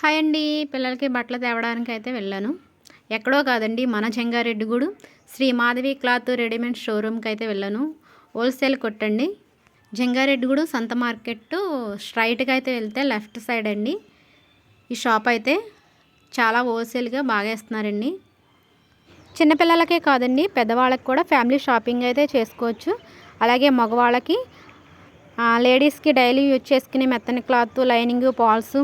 Hi అండి. పిల్లలకి బట్టలు తేవడానికి అయితే వెళ్ళాను. ఎక్కడో కాదండి మన చెంగారెడ్డిగూడు శ్రీ మాధవి క్లాత్ రెడీమేడ్ షోరూమ్కి అయితే వెళ్ళాను. హోల్సేల్ కొట్టండి. జంగారెడ్డిగూడు సంత మార్కెట్ స్ట్రైట్గా అయితే వెళ్తే లెఫ్ట్ సైడ్ అండి. ఈ షాప్ అయితే చాలా హోల్సేల్గా బాగా ఇస్తున్నారండి చిన్నపిల్లలకే కాదండి పెద్దవాళ్ళకి కూడా ఫ్యామిలీ షాపింగ్ అయితే చేసుకోవచ్చు. అలాగే మగవాళ్ళకి లేడీస్కి డైలీ యూజ్ చేసుకునే మెత్తని cloth lining falls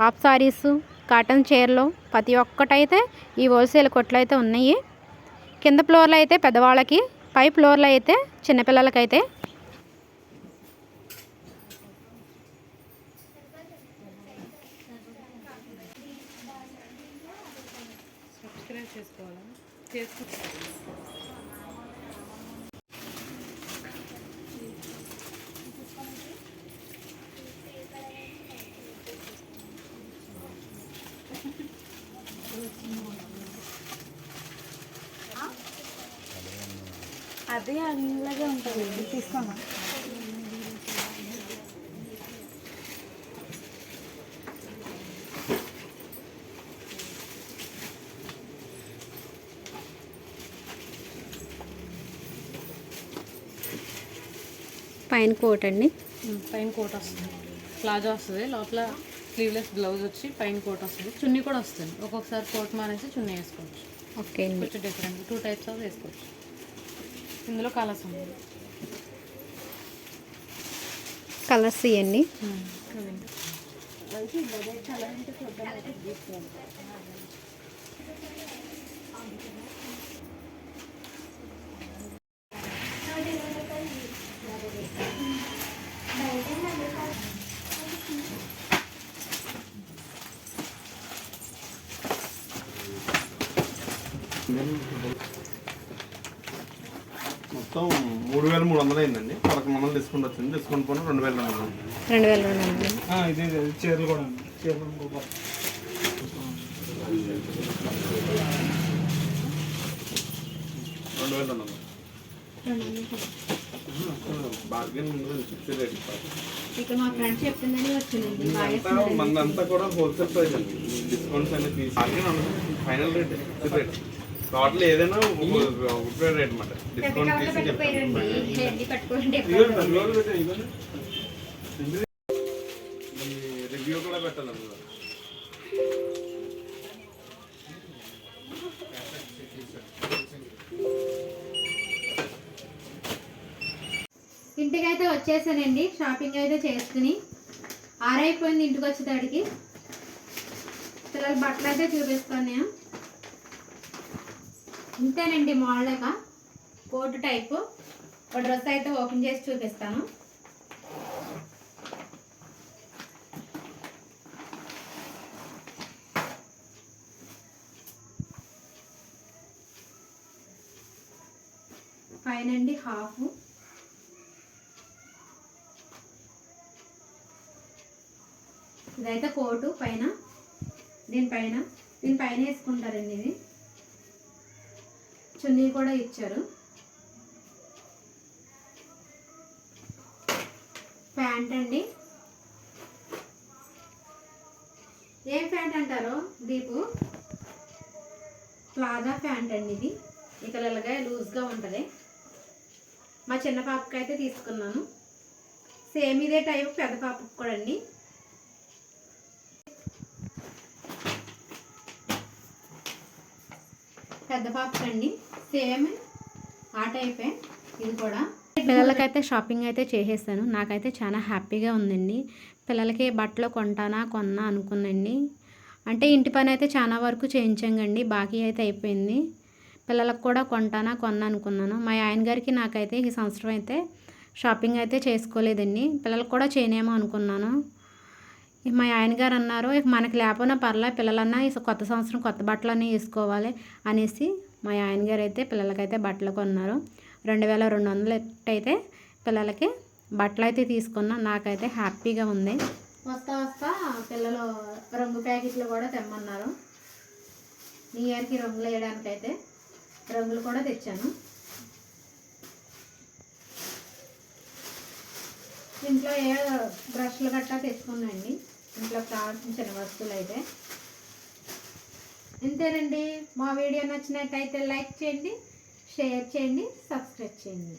half sarees cotton చీరలు ప్రతి ఒక్కటైతే ఈ హోల్సేల్ కొట్లు అయితే ఉన్నాయి. కింద ఫ్లోర్లో అయితే పెద్దవాళ్ళకి పై ఫ్లోర్లో అయితే చిన్నపిల్లలకైతే. సబ్స్క్రైబ్ చేసుకోవాలా? అదే అలాగే ఉంటుంది. తీసుకోమా పైన కోట్ అండి. పైన కోట్ వస్తుంది. ప్లాజో వస్తుంది. లోపల స్లీవ్లెస్ బ్లౌజ్ వచ్చి పైన కోట్ వస్తుంది. చున్నీ కూడా వస్తుంది. ఒక్కొక్కసారి కోట్ మానేసి చున్నీ వేసుకోవచ్చు. ఓకే కొంచెం డిఫరెంట్ టూ టైప్స్ ఆఫ్ వేసుకోవచ్చు. ఇందులో కలర్స్ ఉంది కలర్స్ ఇవ్వండి మొత్తం మూడు వేల మూడు వందలు అయిందండి. పదకొండు వందలు డిస్కౌంట్ వచ్చింది. డిస్కౌంట్ పోయిన రెండు వేల రెండు వందలు రెండు వేల రెండు వందలు ఆ, ఇది ఇది చీరలు కూడా అండి. చీరలు రెండు వేల రెండు వందలు బార్గెన్ ఫిక్స్డ్ రేట్ ఇక్కడ మా ఫ్రెండ్ చెప్తుందని వచ్చిందండి. అంతా మందంతా కూడా హోల్సేల్ ప్రైస్ అండి. డిస్కౌంట్స్ ఉండదు final rate fixed rate total ఏదైనా రేట్ డిస్కౌంట్ తీసి చెప్తాను రివ్యూ కూడా పెట్టాలి అందులో. ఇంటికి అయితే వచ్చేసానండి. షాపింగ్ అయితే చేసుకుని ఆరైపోయింది ఇంటికి వచ్చేదాడికి పిల్లల బట్టలు అయితే చూపిస్తాను నేను ఇంతేనండి మామూలుగా కోటు టైపు. ఒక డ్రెస్ అయితే ఓపెన్ చేసి చూపిస్తాను. పైన అండి హాఫ్. ఇదైతే కోటు పైన దీనిపైన. దీని పైన వేసుకుంటారండి ఇది. చున్నీ కూడా ఇచ్చారు. ప్యాంట్ అండి. ఏం ప్యాంట్ అంటారు దీపు? ప్లాజా ప్యాంట్ అండి ఇది. ఇక ఇలాగా లూజ్గా ఉంటుంది. మా చిన్న పాపకి అయితే తీసుకున్నాను. సేమ్ ఇదే టైప్ పెద్ద పాపకి కూడా అండి. పెద్ద పాపకి అండి. సేమ్ ఆ టైపే ఇది కూడా. పిల్లలకైతే షాపింగ్ అయితే చేసేసాను. నాకైతే చాలా హ్యాపీగా ఉందండి. పిల్లలకి బట్టలు కొంటానా కొన్నా అనుకున్నాండి అంటే ఇంటి పని అయితే చాలా వరకు చేయించాంగండి. బాకీ అయితే అయిపోయింది. పిల్లలకు కూడా కొంటానా కొన్నా అనుకున్నాను. మా ఆయన గారికి నాకైతే ఈ సంవత్సరం అయితే షాపింగ్ అయితే చేసుకోలేదండి. పిల్లలకు కూడా చేయనేమో అనుకున్నాను. మా ఆయన గారు అన్నారు ఇక మనకి లేకపోయినా పర్లే పిల్లలన్నా కొత్త సంవత్సరం కొత్త బట్టలన్నీ వేసుకోవాలి అనేసి మా ఆయన గారు అయితే పిల్లలకైతే బట్టలు కొన్నారు. రెండు వేల రెండు వందలు అయితే పిల్లలకి బట్టలు అయితే తీసుకున్నా. నాకైతే హ్యాపీగా ఉంది. వస్తా వస్తా పిల్లలు రంగు ప్యాకెట్లు కూడా తెమ్మన్నారు. న్యూ ఇయర్కి రంగులు వేయడానికి అయితే రంగులు కూడా తెచ్చాను. ఇంట్లో ఏ బ్రష్లు గట్టా తెచ్చుకున్నాండి ఇంట్లో కావాల్సిన వస్తువులు అయితే ఇంతేనండి. మా వీడియో నచ్చినట్టయితే లైక్ చేయండి షేర్ చేయండి సబ్స్క్రైబ్ చేయండి.